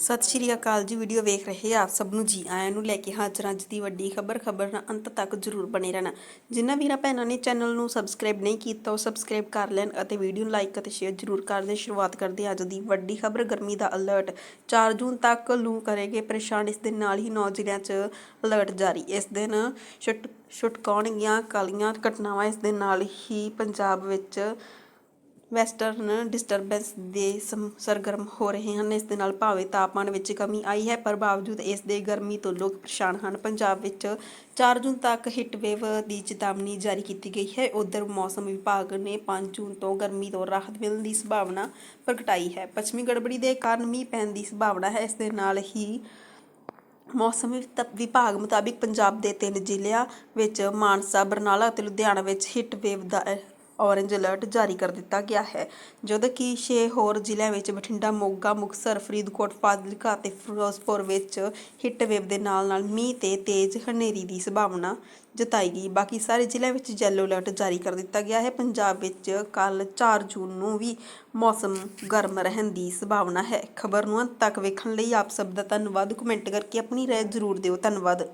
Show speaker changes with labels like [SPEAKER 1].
[SPEAKER 1] ਸਤਿ ਸ਼੍ਰੀ ਅਕਾਲ ਜੀ ਵੀਡੀਓ ਵੇਖ ਰਹੇ ਆਪ ਸਭ ਨੂੰ ਜੀ। ਆਇਆਂ ਨੂੰ ਲੈ ਕੇ ਹਾਜ਼ਰ ਅੱਜ ਦੀ ਵੱਡੀ ਖਬਰ ਖਬਰ ਨਾਲ ਅੰਤ ਤੱਕ ਜਰੂਰ ਬਣੇ ਰਹਿਣਾ। ਜਿਨ੍ਹਾਂ ਵੀਰਾਂ ਭੈਣਾਂ ਨੇ ਚੈਨਲ ਨੂੰ ਸਬਸਕ੍ਰਾਈਬ ਨਹੀਂ ਕੀਤਾ, ਉਹ ਸਬਸਕ੍ਰਾਈਬ ਕਰ ਲੈਣ ਅਤੇ ਵੀਡੀਓ ਨੂੰ ਲਾਈਕ ਅਤੇ ਸ਼ੇਅਰ ਜਰੂਰ ਕਰ ਦੇਣ। ਸ਼ੁਰੂਆਤ ਕਰਦੇ ਅੱਜ ਦੀ ਵੱਡੀ ਖਬਰ, ਗਰਮੀ ਦਾ ਅਲਰਟ 4 ਜੂਨ ਤੱਕ ਲੂ ਕਰੇਗੇ ਪਰੇਸ਼ਾਨ, ਇਸ ਦੇ ਨਾਲ ਹੀ 9 ਜ਼ਿਲ੍ਹਿਆਂ 'ਚ ਅਲਰਟ ਜਾਰੀ। ਇਸ ਦਿਨ ਛੁਟ ਛੁਟਕਾਉਣਗੀਆਂ ਕਾਲੀਆਂ ਘਟਨਾਵਾਂ, ਇਸ ਦੇ ਨਾਲ ਹੀ ਪੰਜਾਬ ਵਿੱਚ ਵੈਸਟਰਨ ਡਿਸਟਰਬੈਂਸ ਦੇ ਸਮ- ਸਰਗਰਮ ਹੋ ਰਹੇ ਹਨ। ਇਸ ਦੇ ਨਾਲ ਭਾਵੇਂ ਤਾਪਮਾਨ ਵਿੱਚ ਕਮੀ ਆਈ ਹੈ, ਪਰ ਬਾਵਜੂਦ ਇਸ ਦੇ ਗਰਮੀ ਤੋਂ ਲੋਕ ਪਰੇਸ਼ਾਨ ਹਨ। ਪੰਜਾਬ ਵਿੱਚ 4 ਜੂਨ ਤੱਕ ਹੀਟ ਵੇਵ ਦੀ ਚੇਤਾਵਨੀ ਜਾਰੀ ਕੀਤੀ ਗਈ ਹੈ। ਉਧਰ ਮੌਸਮ ਵਿਭਾਗ ਨੇ 5 ਜੂਨ ਤੋਂ ਗਰਮੀ ਤੋਂ ਰਾਹਤ ਮਿਲਣ ਦੀ ਸੰਭਾਵਨਾ ਪ੍ਰਗਟਾਈ ਹੈ। ਪੱਛਮੀ ਗੜਬੜੀ ਦੇ ਕਾਰਨ ਮੀਂਹ ਪੈਣ ਦੀ ਸੰਭਾਵਨਾ ਹੈ। ਇਸ ਦੇ ਨਾਲ ਹੀ ਮੌਸਮ ਵਿਤ- ਵਿਭਾਗ ਮੁਤਾਬਿਕ ਪੰਜਾਬ ਦੇ ਤਿੰਨ ਜ਼ਿਲ੍ਹਿਆਂ ਵਿੱਚ ਮਾਨਸਾ, ਬਰਨਾਲਾ ਅਤੇ ਲੁਧਿਆਣਾ ਵਿੱਚ ਹੀਟ ਵੇਵ ਦਾ ਔਰੇਂਜ ਅਲਰਟ ਜਾਰੀ ਕਰ ਦਿੱਤਾ ਗਿਆ ਹੈ। ਜਦੋਂ ਕਿ 6 ਹੋਰ ਜ਼ਿਲ੍ਹਿਆਂ ਵਿੱਚ ਬਠਿੰਡਾ, ਮੋਗਾ, ਮੁਕਤਸਰ, ਫਰੀਦਕੋਟ, ਫਾਜ਼ਿਲਕਾ ਅਤੇ ਫਿਰੋਜ਼ਪੁਰ ਵਿੱਚ ਹੀਟ ਵੇਵ ਦੇ ਨਾਲ ਨਾਲ ਮੀਂਹ ਤੇ ਤੇਜ਼ ਹਨੇਰੀ ਦੀ ਸੰਭਾਵਨਾ ਜਤਾਈ ਗਈ। ਬਾਕੀ ਸਾਰੇ ਜ਼ਿਲ੍ਹਿਆਂ ਵਿੱਚ ਯੈਲੋ ਅਲਰਟ ਜਾਰੀ ਕਰ ਦਿੱਤਾ ਗਿਆ ਹੈ। ਪੰਜਾਬ ਵਿੱਚ ਕੱਲ 4 ਜੂਨ ਨੂੰ ਵੀ ਮੌਸਮ ਗਰਮ ਰਹਿਣ ਦੀ ਸੰਭਾਵਨਾ ਹੈ। ਖਬਰ ਨੂੰ ਅੰਤ ਤੱਕ ਵੇਖਣ ਲਈ ਆਪ ਸਭ ਦਾ ਧੰਨਵਾਦ। ਕਮੈਂਟ ਕਰਕੇ ਆਪਣੀ ਰਾਏ ਜ਼ਰੂਰ ਦਿਓ। ਧੰਨਵਾਦ।